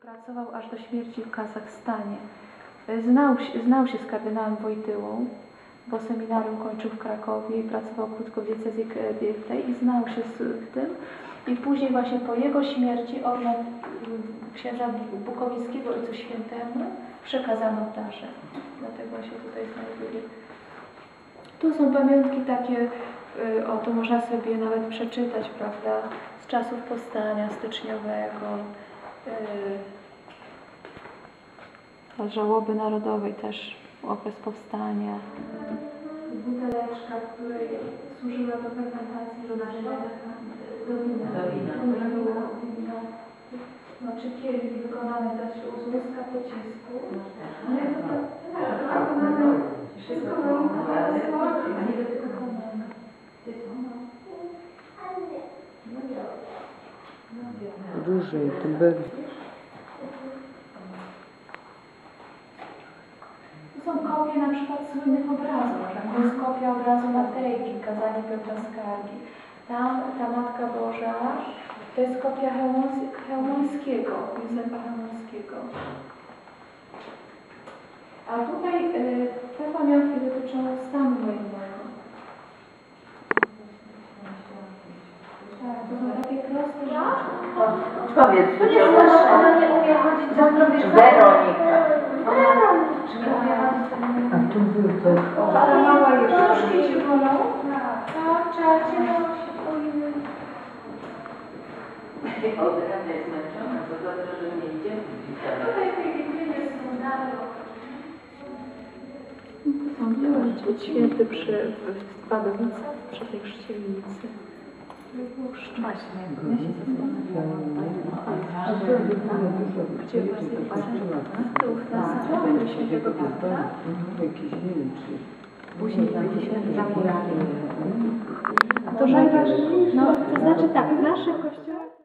Pracował aż do śmierci w Kazachstanie. Znał, znał się z kardynałem Wojtyłą, bo seminarium kończył w Krakowie i pracował krótko w diecezji k- tej i znał się z tym. I później właśnie po jego śmierci organ y, księdza Bukowińskiego Ojcu Świętemu przekazano w darze. Dlatego się tutaj znajduje. Tu są pamiątki takie, y, o tu można sobie nawet przeczytać, prawda, z czasów powstania styczniowego, żałoby narodowej też okres powstania. Buteleczka, której służyła do fermentacji do wina. Do wina. No, czy kielich wykonany też z łuska pocisku. No i to tak, tak, wykonane wszystko rąk, ale nie wykonane. Dłużej to byli. To są kopie na przykład słynnych obrazów. To jest kopia obrazu Matejki, kazanie Piotra Skargi. Tam ta Matka Boża to jest kopia Chełmońskiego, Józefa Chełmońskiego. A tutaj y, te pamiątki dotyczą stanu wojennego. Tak, to są Powiedz, To co nie się ona nie umie chodzić za zdrowie Weronika. Weronika. Nie umie chodzić za zdrowie A tu był to Ta mała Nóżki cię bolą? Tak, trzeba cię nosić, ojej. Odra jest zmęczona, to dobrze, że nie idziemy. Tutaj pielgrzymie są daleko. To są działać święty przy w Wadowicach, przy tej chrzcielnicy. Właśnie, się. Gdzie Tu, świętego Piotra. jakiś wilczy. Później. To najważniejsze, no to znaczy tak, w kościołach